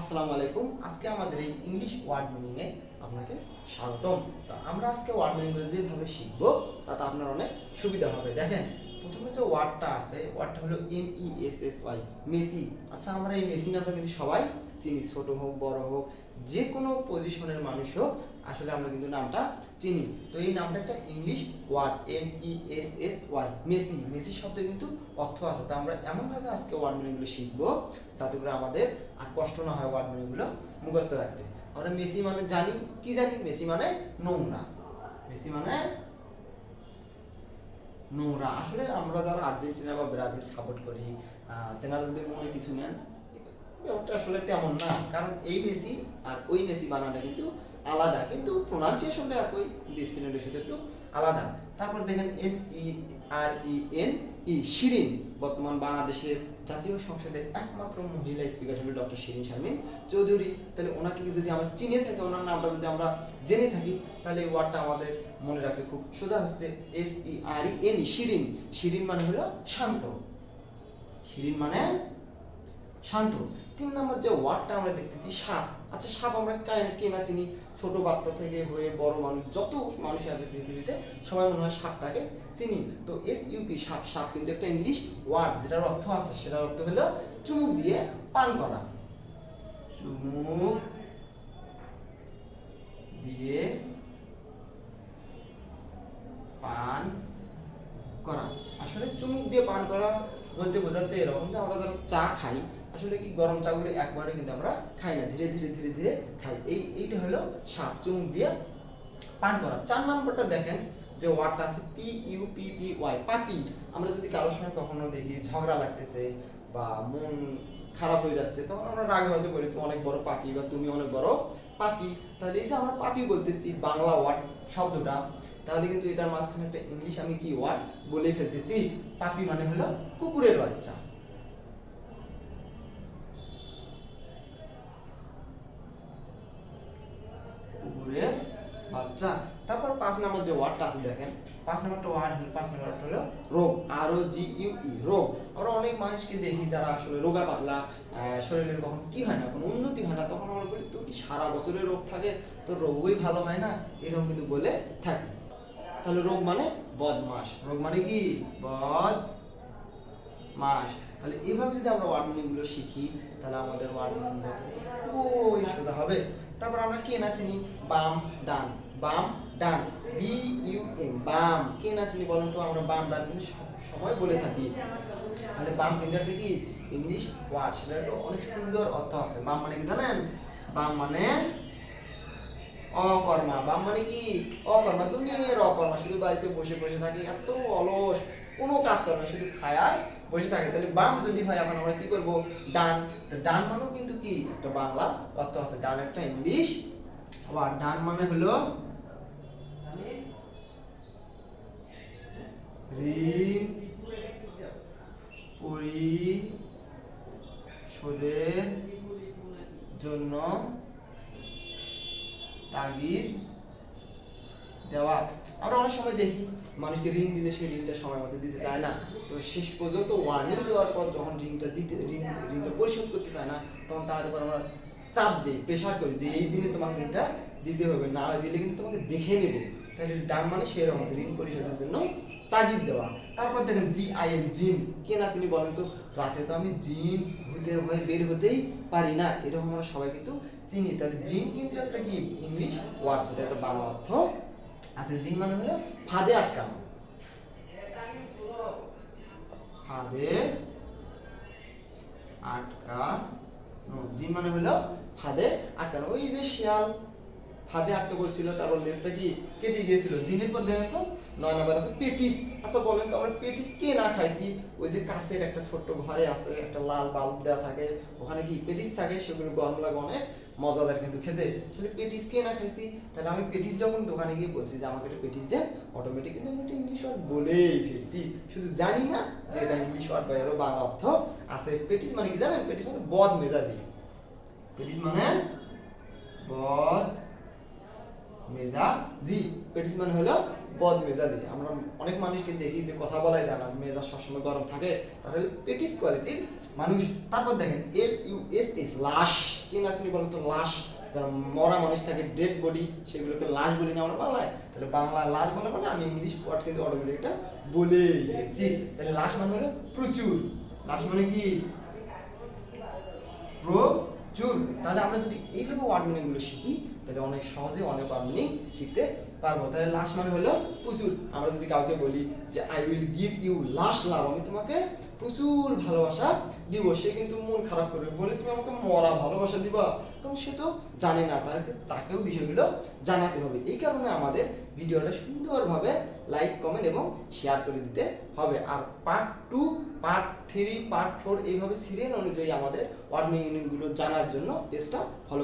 আসসালামু আলাইকুম। আজকে আমাদের এই ইংলিশ ওয়ার্ড মিনিং এ আপনাকে স্বাগতম। তো আমরা আজকে ওয়ার্ড মিনিংগুলো যেভাবে শিখব, তাতে আপনার অনেক সুবিধা হবে। দেখেন, প্রথমে যে ওয়ার্ডটা আছে ওয়ার্ডটা হলো M E S S Y messy. আচ্ছা আমরা এই মেসি নামটা কিন্তু সবাই চিনি। ছোট হোক, বড় হোক যে কোনো পজিশনের মানুষ হোক আসলে আমরা কিন্তু নামটা চিনি। তো এই নামটা একটা English word M E S S Y messy. Messy শব্দে কিন্তু অর্থ আছে। তো আমরা এমনভাবে আজকে ওয়ার্ড মিনিংগুলো শিখব যাতে করে আমাদের আর কষ্ট না হয় ওয়ার্ড মিনিংগুলো মুখস্থ রাখতে। আমরা মেসি মানে জানি, কি জানি? মেসি মানে নোংরা। মেসি মানে নোংরা। আসলে আমরা যারা আর্জেন্টিনা বা ব্রাজিল সাপোর্ট করি তেনারা যদি মনে কিছু নেন, ব্যাপারটা আসলে তেমন না। কারণ এই মেসি আর ওই মেসি বানানটা কিন্তু আলাদা। কিন্তু প্রোনাউন্সিয়েশনটা একই ডিসপ্লেটা শুধু একটু আলাদা। তারপর দেখেন S E R E N E, serene. বর্তমান বাংলাদেশের জাতীয় সংসদের একমাত্র মহিলা স্পিকার হলো ডক্টর শিরিন শারমিন চৌধুরী। তাহলে ওনাকে যদি আমরা চিনে থাকি, ওনার নামটা যদি আমরা জেনে থাকি, তাহলে এই ওয়ার্ডটা আমাদের মনে রাখতে খুব সোজা হচ্ছে S E R E N E, serene. Serene মানে হলো শান্ত। শিরিন মানে শান্ত। তিন নম্বর যে ওয়ার্ডটা আমরা দেখতেছি, সাপ। আচ্ছা সাপ আমরা কে না চিনি? ছোট বাচ্চা থেকে হয়ে বড় মানুষ, যত মানুষ আছে পৃথিবীতে, সবাই মনে হয় সাপটাকে চিনি। তো এস ইউপি সাপ। সাপ কিন্তু একটা ইংলিশ ওয়ার্ড যেটার অর্থ আছে, সেটার অর্থ হলো চুমুক দিয়ে পান করা। চুমুক দিয়ে পান করা। আসলে চুমুক দিয়ে পান করা বলতে বোঝাচ্ছে এরকম যে আমরা যারা চা খাই আসলে কি গরম চাগুলো একবারে কিন্তু আমরা খাই না, ধীরে ধীরে ধীরে ধীরে খাই। এই, এইটা হলো সাপ চুমুক দিয়ে পান করা। চার নম্বরটা দেখেন যে ওয়ার্ডটা আছে P U P P Y puppy. আমরা যদি কারোর সঙ্গে কখনো দেখি ঝগড়া লাগতেছে বা মন খারাপ হয়ে যাচ্ছে, তখন আমরা রাগে হয়তো বলি, তুমি অনেক বড় পাপি বা তুমি অনেক বড় পাপি। তাহলে এই যে আমরা পাপি বলতেছি বাংলা ওয়ার্ড শব্দটা, তাহলে কিন্তু এটার মাঝখানে একটা ইংলিশ আমি কি ওয়ার্ড বলে ফেলতেছি? পাপি মানে হলো কুকুরের বাচ্চা কুকুরের তারপর পাঁচ নম্বর যে ওয়ার্ডটা আছে দেখেন পাঁচ নাম্বারটা ওয়ার্ড হলো পাঁচ নাম্বারটা হলো রোগ আর ও জি ইউ ই রোগ। আমরা অনেক মানুষকে দেখি যারা আসলে রোগা পাতলা শরীরের কখন কি হয় না কোনো উন্নতি হয় না তখন আমরা বলি তোর কি সারা বছরের রোগ থাকে? তোর রোগই ভালো হয় না? এরকম কিন্তু বলে থাকি। তাহলে রোগ মানে বদমাস। রোগ মানে কি? বদ মাস তাহলে এইভাবে যদি আমরা ওয়ার্ড মিনিংগুলো শিখি তাহলে আমাদের ওয়ার্ড মিনিং বুঝতে খুবই সোজা হবে। তারপর আমরা কে না চিনি? বাম ডান। বাম ডান বি ইউ এম বাম। কে না চিনি বলেন তো? আমরা বাম, ডান কিন্তু সময় বলে থাকি। তাহলে বাম কিন্তু একটা কি? English word. সেটা অনেক সুন্দর অর্থ আছে। বাম মানে কি জানেন? বাম মানে অকর্মা। বাম মানে কি? অকর্মা। দুনিয়ার অকর্মা। শুধু বাড়িতে বসে বসে থাকি। এত অলস। কোনো কাজ করে না। শুধু খায় আর বসে থাকে। তাহলে বাম যদি হয়, এখন আমরা কি করব? ডান। ডান মানেও কিন্তু কি? একটা বাংলা অর্থ আছে। ডান একটা ইংলিশ ওয়ার্ড। ডান মানে হলো ঋণ পরিশোধের জন্য তাগিদ দেওয়া। আমরা অনেক সময় দেখি, মানুষকে ঋণ দিলে সেই ঋণটা সময় মতো দিতে চায় না। তো শেষ পর্যন্ত ওয়ার্নিং দেওয়ার পর যখন ঋণটা দিতে, ঋণ, ঋণটা পরিশোধ করতে চায় না, তখন তার উপর আমরা চাপ দিই প্রেশার করি যে এই দিনে তোমার ঋণটা দিতে হবে, না দিলে কিন্তু তোমাকে দেখে নেব। তাহলে ডান মানে সেরকম ঋণ পরিশোধের জন্য তাগিদ দেওয়া। তারপর দেখেন জি আই এন জিন। কে না চিনি বলেন তো? রাতে তো আমি জিন ভূতের ভয়ে বের হতেই পারি না। এরকম আমরা সবাই কিন্তু চিনি। তাহলে জিন কিন্তু একটা কি? ইংলিশ ওয়ার্ড সেটা একটা বাংলা অর্থ। আচ্ছা জিন মানে হলো ফাঁদে আটকানো। ফাঁদে আটকানো। জিন মানে হলো ফাঁদে আটকানো। ওই যে শিয়াল ফাঁদে আটকে পড়ছিল, তারপর লেজটা কি কেটে গিয়েছিল? জিনের পর দেখেন তো নয় নাম্বার আছে পেটিস। আচ্ছা বলেন তো, আমরা পেটিস কে না খাইছি? ওই যে কাছের একটা ছোট্ট ঘরে আছে, একটা লাল বাল্ব দেওয়া থাকে, ওখানে কি পেটিস থাকে? সেগুলো গরম লাগে অনেক, মজাদার কিন্তু খেতে। তাহলে পেটিস কে না খাইছি? তাহলে আমি পেটিস যখন দোকানে গিয়ে বলছি যে আমাকে একটা পেটিস দেন অটোমেটিক কিন্তু আমি একটা ইংলিশ ওয়ার্ড বলেই ফেলছি। শুধু জানি না যে এটা ইংলিশ ওয়ার্ড বা এরও বাংলা অর্থ আছে। পেটিস মানে কি জানেন? পেটিস মানে বদ মেজাজি। পেটিস মানে বদ মেজাজি। পেটিস মানে হলো বদ মেজাজি আমরা অনেক মানুষকে দেখি যে কথা বলাই যায় না মেজাজ সবসময় গরম থাকে। তাহলে পেটিস কোয়ালিটির মানুষ। তারপর দেখেন এল ইউ এস এস লাশ। কে না চিনি বলতো? লাশ। যারা মরা মানুষ থাকে ডেড বডি সেগুলোকে লাশ বলি না আমরা বাংলায়। তাহলে বাংলা লাশ বলে মানে আমি ইংলিশ ওয়ার্ড কিন্তু অটোমেটিক এটা বলে গেছি তাহলে লাশ মানে হলো প্রচুর। লাশ মানে কি? প্রচুর তাহলে আমরা যদি এইভাবে ওয়ার্ড মিনিংগুলো শিখি, তাহলে অনেক সহজে অনেক ওয়ার্ড মিনিং শিখতে পারব। তাহলে লাশ মানে হলো প্রচুর। আমরা যদি কাউকে বলি যে আই উইল গিভ ইউ লাশ লাভ আমি তোমাকে প্রচুর ভালোবাসা দিব। সে কিন্তু মন খারাপ করবে। বলে তুমি আমাকে মরা ভালোবাসা দিবা? তখন সে তো জানে না। তাকে তাকেও বিষয়গুলো জানাতে হবে। এই কারণে আমাদের ভিডিওটা সুন্দরভাবে লাইক কমেন্ট এবং শেয়ার করে দিতে হবে। আর part two part three part four এইভাবে সিরিয়াল অনুযায়ী আমাদের ওয়ার্ড মিনিংগুলো জানার জন্য পেজটা ফলো